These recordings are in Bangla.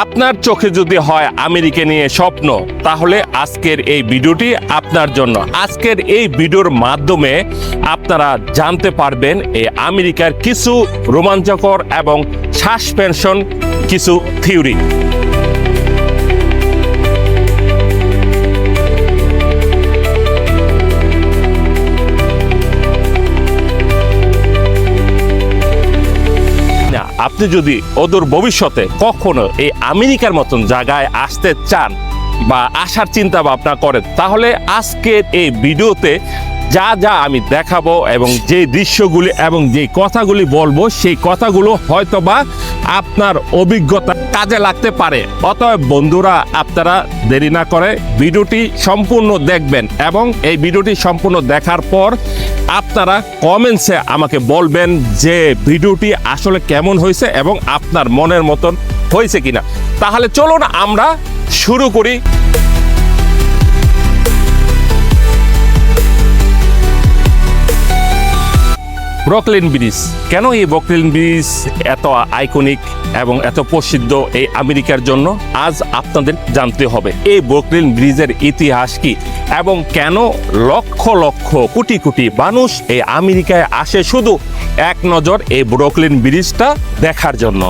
আপনার চোখে যদি হয় আমেরিকা নিয়ে স্বপ্ন, তাহলে আজকের এই ভিডিওটি আপনার জন্য। আজকের এই ভিডিওর মাধ্যমে আপনারা জানতে পারবেন এই আমেরিকার কিছু রোমাঞ্চকর এবং সাসপেনশন কিছু থিওরি। আপনি যদি ওদের ভবিষ্যতে কখনো এই আমেরিকার মতন জায়গায় আসতে চান বা আসার চিন্তা ভাবনা করেন, তাহলে আজকের এই ভিডিওতে যা যা আমি দেখাবো এবং যে দৃশ্যগুলি এবং যে কথাগুলি বলব, সেই কথাগুলো হয়তোবা আপনার অভিজ্ঞতা কাজে লাগতে পারে। অতএব বন্ধুরা, আপনারা দেরি না করে ভিডিওটি সম্পূর্ণ দেখবেন এবং এই ভিডিওটি সম্পূর্ণ দেখার পর আপনারা কমেন্টসে আমাকে বলবেন যে ভিডিওটি আসলে কেমন হয়েছে এবং আপনার মনের মতন হয়েছে কিনা। তাহলে চলুন আমরা শুরু করি। ব্রকলিন ব্রিজ কেন এই ব্রকলেন ব্রিজ এত আইকনিক এবং এত প্রসিদ্ধ এই আমেরিকার জন্য? আজ আপনাদের জানতে হবে, এই ব্রকলিন ব্রিজের ইতিহাস কি? এবং কেন লক্ষ লক্ষ কোটি কোটি মানুষ এই আমেরিকায় আসে শুধু এক নজর এই ব্রকলিন ব্রিজটা দেখার জন্য?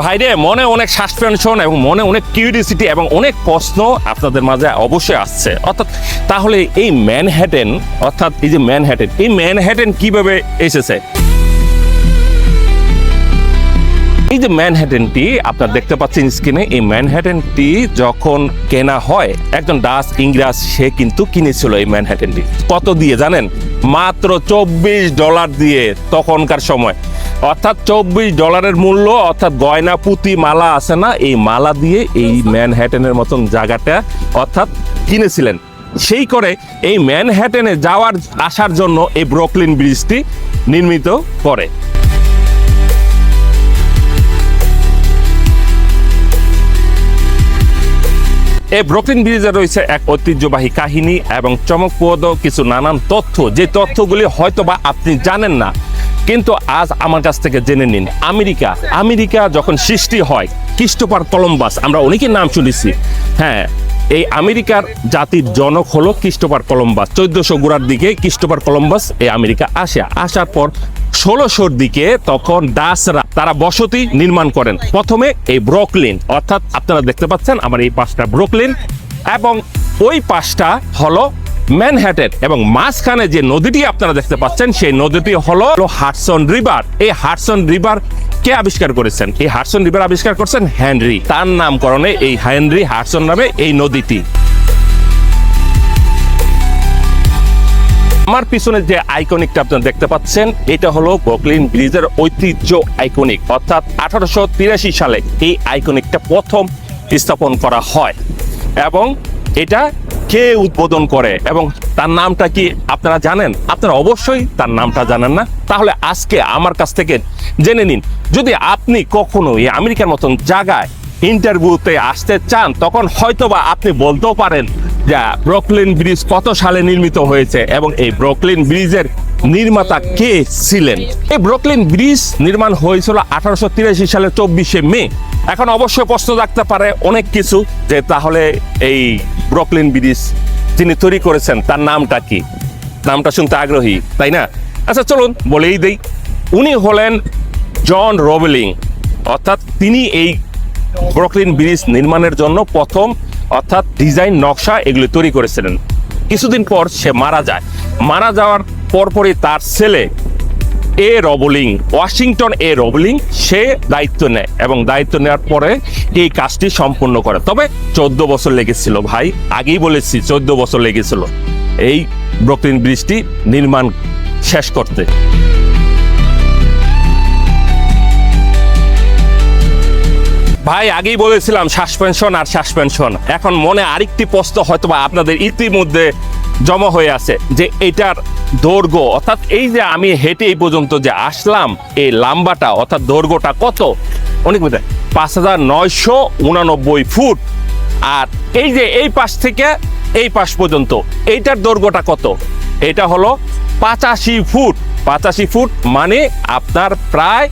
ভাইরে মনে অনেক সাসপেনশন এবং মনে অনেক কিউরিয়াসিটি এবং অনেক প্রশ্ন আপনাদের মাঝে অবশ্যই আসছে। অর্থাৎ তাহলে এই ম্যানহ্যাটেন অর্থাৎ এই যে ম্যানহ্যাটেন এই ম্যানহ্যাটেন কীভাবে এসেছে? এই যে ম্যানহ্যাটেনটি আপনারা দেখতে পাচ্ছেন স্ক্রিনে এই ম্যানহ্যাটেনটি যখন কেনা হয়, একজন ডাচ ইংরাজ, সে কিন্তু কিনেছিল এই ম্যানহ্যাটেনটি কত দিয়ে জানেন? মাত্র চব্বিশ ডলার দিয়ে তখনকার সময়। অর্থাৎ চব্বিশ ডলারের মূল্য, অর্থাৎ গয়না, পুঁতি, মালা আছে না? এই মালা দিয়ে এই ম্যানহ্যাটেনের মতন জায়গাটা অর্থাৎ কিনেছিলেন। সেই করে এই ম্যানহ্যাটেনে যাওয়ার, আসার জন্য এই ব্রকলিন ব্রিজটি নির্মিত করে। এই ব্রকলিন ব্রিজে রয়েছে এক ঐতিহ্যবাহী কাহিনী এবং চমকপ্রদ কিছু নানান তথ্য। যে তথ্যগুলি হয়তোবা আপনি জানেন না কিন্তু আজ আমার কাছ থেকে জেনে নিন, আমেরিকা। আমেরিকা যখন সৃষ্টি হয়, ক্রিস্টোফার কলম্বাস, আমরা অনেকের নাম শুনেছি। হ্যাঁ এই আমেরিকার জাতির জনক হলো ক্রিস্টোফার কলম্বাস। চোদ্দশো গোড়ার দিকে ক্রিস্টোফার কলম্বাস এই আমেরিকা আসে। আসার পর ষোলোশোর দিকে তখন দাসরা, তারা বসতি নির্মাণ করেন। প্রথমে এই ব্রকলিন, অর্থাৎ আপনারা দেখতে পাচ্ছেন আমার এই পাশটা ব্রকলিন, এবং ওই পাশটা হলো ম্যানহ্যাটেন এবং মাঝখানে যে নদীটি আপনারা দেখতে পাচ্ছেন, সেই নদীটি হলো হাটসন রিভার। এই হাটসন রিভার কে আবিষ্কার করেছেন? এই হাটসন রিভার আবিষ্কার করছেন হেনরি। তার নামকরণে এই হেনরি হাটসন নামে এই নদীটি। আমার পিছনে যে আইকনিকটা আপনারা দেখতে পাচ্ছেন, এটা হলো ব্রুকলিন ব্রিজের ঐতিহ্য আইকনিক। অর্থাৎ আঠারোশো তিরাশি সালে এই আইকনিকটা প্রথম স্থাপন করা হয়। এবং এটা কে উদ্বোধন করে এবং তার নামটা কি আপনারা জানেন? আপনারা অবশ্যই তার নামটা জানেন না। তাহলে আজকে আমার কাছ থেকে জেনে নিন, যদি আপনি কখনো এই আমেরিকার মতন জায়গায় ইন্টারভিউতে আসতে চান, তখন হয়তোবা আপনি বলতেও পারেন যে ব্রকলিন ব্রিজ কত সালে নির্মিত হয়েছে এবং এই ব্রকলিন ব্রিজের নির্মাতা কে ছিলেন? এই ব্রকলিন ব্রিজ নির্মাণ হয়েছিল আঠারোশো তিরাশি সালের চব্বিশে মে। এখন অবশ্যই প্রশ্ন রাখতে পারে অনেক কিছু যে তাহলে এই ব্রকলিন ব্রিজ যিনি তৈরি করেছেন, তার নামটা কি? নামটা শুনতে আগ্রহী, তাই না? আচ্ছা চলুন বলেই দেই। উনি হলেন জন রোবেলিং, অর্থাৎ তিনি এই ব্রকলিন ব্রিজ নির্মাণের জন্য প্রথম, অর্থাৎ ডিজাইন নকশা এগুলি তৈরি করেছিলেন। কিছুদিন পর সে মারা যায়। মারা যাওয়ার পরপরই তার ছেলে এ রবলিং, ওয়াশিংটন এ রবলিং, সে দায়িত্ব নেয় এবং দায়িত্ব নেওয়ার পরে এই কাজটি সম্পূর্ণ করে। তবে চোদ্দ বছর লেগেছিল ভাই, আগেই বলেছি চোদ্দ বছর লেগেছিল। এই ব্রকলিন ব্রিজটি নির্মাণ শেষ করতে। ভাই, আগেই বলেছিলাম সাসপেনশন আর সাসপেনশন। এখন মনে আরেকটি প্রশ্ন হয়তো আপনাদের ইতিমধ্যে জমা হয়ে আছে যে এটার দৈর্ঘ্য, অর্থাৎ এই যে আমি হেঁটে এই পর্যন্ত যে আসলাম, এই লাম্বাটা, অর্থাৎ দৈর্ঘ্যটা কত? অনেক বোধ পাঁচ হাজার নয়শো উনানব্বই ফুট। আর এই যে এই পাশ থেকে এই পাশ পর্যন্ত, এইটার দৈর্ঘ্যটা কত? এটা হলো পাঁচাশি ফুট। পাঁচাশি ফুট মানে আপনার প্রায়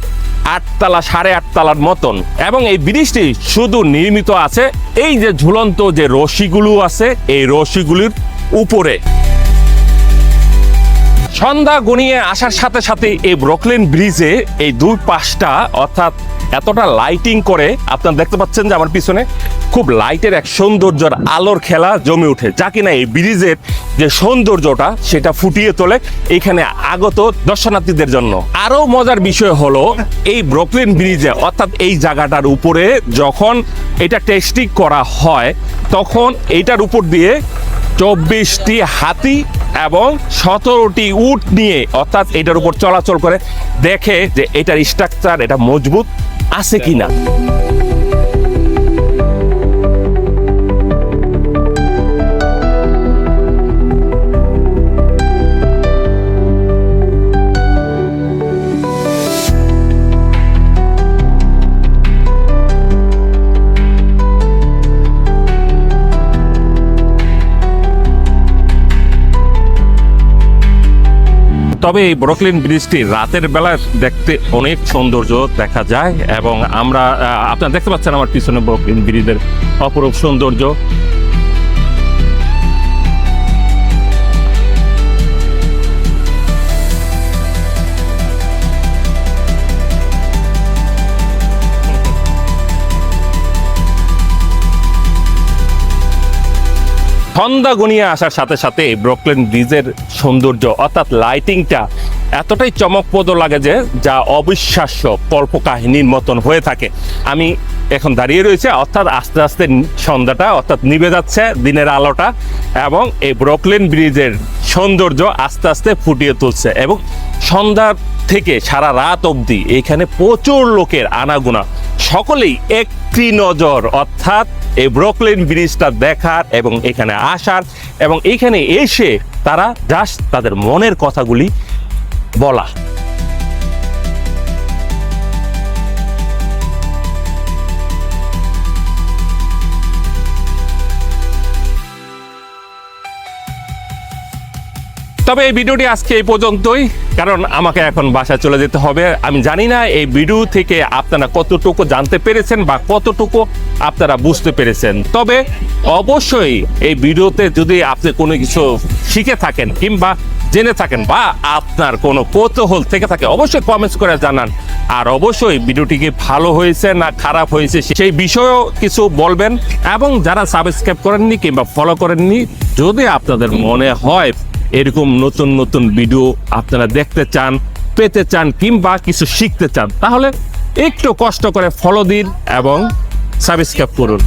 আটতলা, সাড়ে আটতলার মতন। এবং এই ব্রিজটি শুধু নির্মিত আছে, এই যে ঝুলন্ত যে রশিগুলো আছে, এই রশিগুলির উপরে। সন্ধ্যা গনিয়ে আসার সাথে সাথে এই ব্রকলিন ব্রিজে এই দুই পাশটা, অর্থাৎ এতটা লাইটিং করে, আপনারা দেখতে পাচ্ছেন যে আমার পিছনে খুব লাইটের এক সৌন্দর্যর আলোর খেলা জমে ওঠে যা কিনা এই ব্রিজের যে সৌন্দর্যটা, সেটা ফুটিয়ে তোলে এখানে আগত দর্শনার্থীদের জন্য। আরও মজার বিষয় হলো, এই ব্রকলিন ব্রিজে অর্থাৎ এই জায়গাটার উপরে যখন এটা টেস্টিং করা হয়, তখন এইটার উপর দিয়ে চব্বিশটি হাতি এবং সতেরোটি উট নিয়ে অর্থাৎ এটার উপর চলাচল করে। দেখে যে এটার স্ট্রাকচার এটা মজবুত আছে কিনা। তবে এই ব্রকলিন ব্রিজটি রাতের বেলা দেখতে অনেক সৌন্দর্য দেখা যায় এবং আমরা আপনারা দেখতে পাচ্ছেন আমার পিছনে ব্রকলিন ব্রিজের অপরূপ সৌন্দর্য। সন্ধ্যা গনিয়ে আসার সাথে সাথে ব্রকলেন ব্রিজের সৌন্দর্য, অর্থাৎ লাইটিংটা এতটাই চমকপ্রদ লাগে যে যা অবিশ্বাস্য কল্পকাহিনীর মতন হয়ে থাকে। আমি এখন দাঁড়িয়ে রয়েছে, অর্থাৎ আস্তে আস্তে সন্ধ্যাটা অর্থাৎ নিভে যাচ্ছে দিনের আলোটা এবং এই ব্রকলেন ব্রিজের সৌন্দর্য আস্তে আস্তে ফুটিয়ে তুলছে এবং সন্ধ্যা থেকে সারা রাত অবধি এখানে প্রচুর লোকের আনাগোনা। সকলেই একটি নজর, অর্থাৎ এই ব্রকলেন ব্রিজটা দেখার এবং এখানে আসার এবং এখানে এসে তারা জাস্ট তাদের মনের কথাগুলি বলা। তবে এই ভিডিওটি আজকে এই পর্যন্তই, কারণ আমাকে এখন বাসায় চলে যেতে হবে। আমি জানি না এই ভিডিও থেকে আপনারা কতটুকু জানতে পেরেছেন বা কতটুকু আপনারা বুঝতে পেরেছেন। তবে অবশ্যই এই ভিডিওতে যদি আপনি কোনো কিছু শিখে থাকেন কিংবা জেনে থাকেন বা আপনার কোনো কৌতূহল থেকে থাকে, অবশ্যই কমেন্টস করে জানান। আর অবশ্যই ভিডিওটি কি ভালো হয়েছে না খারাপ হয়েছে সেই বিষয়েও কিছু বলবেন। এবং যারা সাবস্ক্রাইব করেননি কিংবা ফলো করেননি, যদি আপনাদের মনে হয় এরকম নতুন নতুন ভিডিও আপনারা দেখতে চান, পেতে চান কিংবা কিছু শিখতে চান, তাহলে একটু কষ্ট করে ফলো দিন এবং সাবস্ক্রাইব করুন।